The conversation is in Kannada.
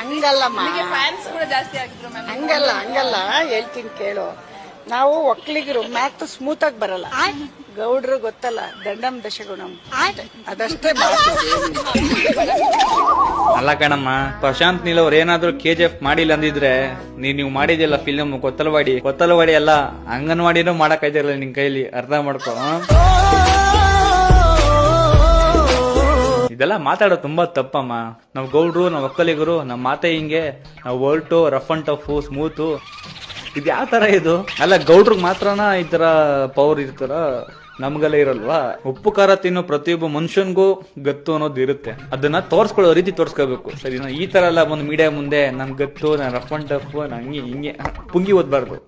ಹಂಗಲ್ಲಮ್ಮ ಹಂಗಲ್ಲ ಹಂಗಲ್ಲ ಹೇಳ್ತೀನಿ ಕೇಳು. ನಾವು ಒಕ್ಕಲಿಗರು ಮ್ಯಾತ್ ಸ್ಮೂತ್ ಆಗಿ ಬರಲ್ಲ. ಗೌಡ್ರು ಗೊತ್ತಲ್ಲ ದಂಡಂ ದಶಗುಣಂ. ಅದಷ್ಟೇ ಅಲ್ಲ ಕಣಮ್ಮ ಪ್ರಶಾಂತ್ ನೀಲ್ ಅವ್ರು ಏನಾದ್ರೂ ಕೆ ಜಿ ಎಫ್ ಮಾಡಿಲ್ಲ ಅಂದಿದ್ರೆ ನೀನ್ ನೀವು ಮಾಡಿದ್ಯಲ್ಲ ಫಿಲಮ್ ಕೊತ್ತಲವಾಡಿ. ಕೊತ್ತಲವಾಡಿ ಅಲ್ಲ ಅಂಗನವಾಡಿನೂ ಮಾಡಕ್ ಆಯ್ತಿರಲ್ಲ ನಿನ್ ಕೈಲಿ. ಅರ್ಥ ಮಾಡ್ಕೊ? ಇದೆಲ್ಲ ಮಾತಾಡೋದು ತುಂಬಾ ತಪ್ಪಮ್ಮ. ನಾವು ಗೌಡ್ರು, ನಾವು ಒಕ್ಕಲಿಗರು ನಮ್ ಮಾತೆ ಹಿಂಗೆ, ನಾವ್ ವರ್ಟು ರಫ್ ಅಂಡ್ ಟಫ್ ಸ್ಮೂತು ಇದು ಯಾವ ತರ ಇದು? ಅಲ್ಲ, ಗೌಡ್ರಿಗೆ ಮಾತ್ರನ ಈ ತರ ಪವರ್ ಇರ್ತಾರ? ನಮ್ಗೆಲ್ಲ ಇರಲ್ವಾ? ಉಪ್ಪು, ಖಾರ ತಿನ್ನೋ ಪ್ರತಿಯೊಬ್ಬ ಮನುಷ್ಯನ್ಗೂ ಗತ್ತು ಅನ್ನೋದು ಇರುತ್ತೆ. ಅದನ್ನ ತೋರ್ಸ್ಕೊಳ್ಳೋ ರೀತಿ ತೋರ್ಸ್ಕೋಬೇಕು. ಸರಿ ಈ ತರ ಎಲ್ಲ ಒಂದು ಮೀಡಿಯಾ ಮುಂದೆ, ನನ್ ಗತ್ತು, ನನ್ ರಫ್ ಅಂಡ್ ಟಫ್ ನಂಗೆ ಹಿಂಗೆ, ಪುಂಗಿ ಓದ್ಬಾರ್ದು.